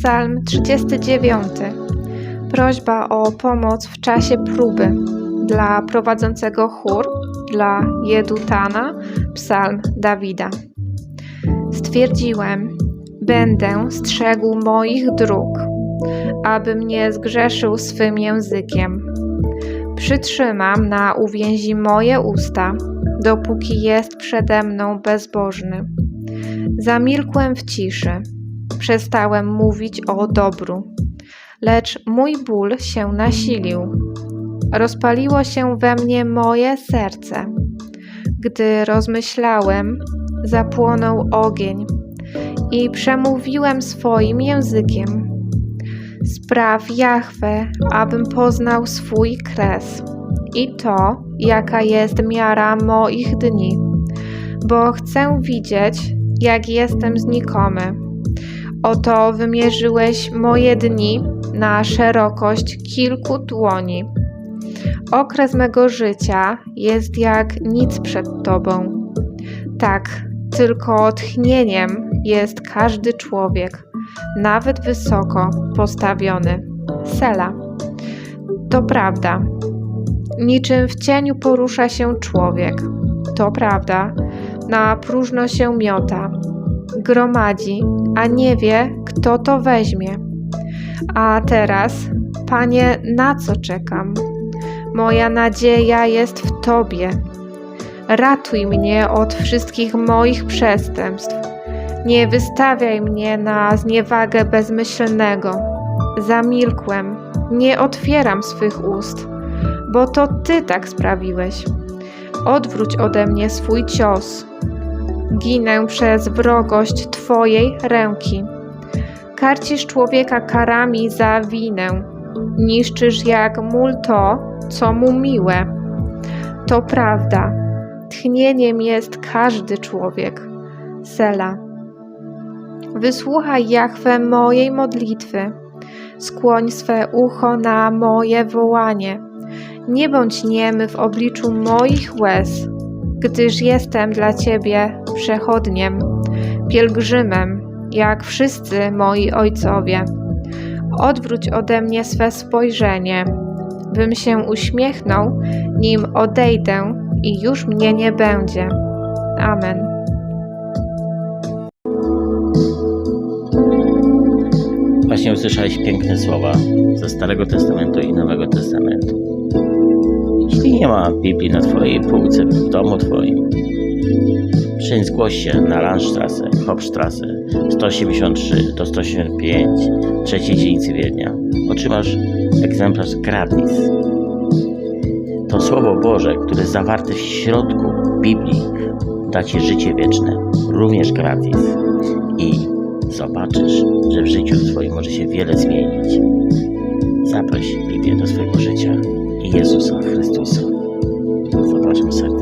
Psalm 39. Prośba o pomoc w czasie próby dla prowadzącego chór, dla Jedutana, Psalm Dawida. Stwierdziłem, będę strzegł moich dróg, abym nie zgrzeszył swym językiem. Przytrzymam na uwięzi moje usta, dopóki jest przede mną bezbożny. Zamilkłem w ciszy, przestałem mówić o dobru, lecz mój ból się nasilił. Rozpaliło się we mnie moje serce. Gdy rozmyślałem, zapłonął ogień i przemówiłem swoim językiem. Spraw Jahwe, abym poznał swój kres i to, jaka jest miara moich dni, bo chcę widzieć, jak jestem znikomy. Oto wymierzyłeś moje dni na szerokość kilku dłoni. Okres mego życia jest jak nic przed Tobą. Tak, tylko tchnieniem jest każdy człowiek, nawet wysoko postawiony. Sela. To prawda. Niczym w cieniu porusza się człowiek. To prawda. Na próżno się miota. Gromadzi, a nie wie, kto to weźmie. A teraz, Panie, na co czekam? Moja nadzieja jest w Tobie. Ratuj mnie od wszystkich moich przestępstw. Nie wystawiaj mnie na zniewagę bezmyślnego. Zamilkłem, nie otwieram swych ust, bo to Ty tak sprawiłeś. Odwróć ode mnie swój cios. Ginę przez wrogość Twojej ręki. Karcisz człowieka karami za winę. Niszczysz jak mól to, co mu miłe. To prawda. Tchnieniem jest każdy człowiek. Sela. Wysłuchaj, Jahwe, mojej modlitwy. Skłoń swe ucho na moje wołanie. Nie bądź niemy w obliczu moich łez, gdyż jestem dla Ciebie przechodniem, pielgrzymem, jak wszyscy moi ojcowie. Odwróć ode mnie swe spojrzenie, bym się uśmiechnął, nim odejdę i już mnie nie będzie. Amen. Właśnie usłyszałeś piękne słowa ze Starego Testamentu i Nowego Testamentu. Jeśli nie ma Biblii na Twojej półce w domu Twoim, przyjdź zgłoś się na Landstrasse, Hauptstrasse 183 do 185, trzeciej dzielnicy Wiednia. Otrzymasz egzemplarz gratis. To Słowo Boże, które zawarte w środku Biblii, da Ci życie wieczne, również gratis. I zobaczysz, że w życiu Twoim może się wiele zmienić. Zaproś Biblię do swojego życia i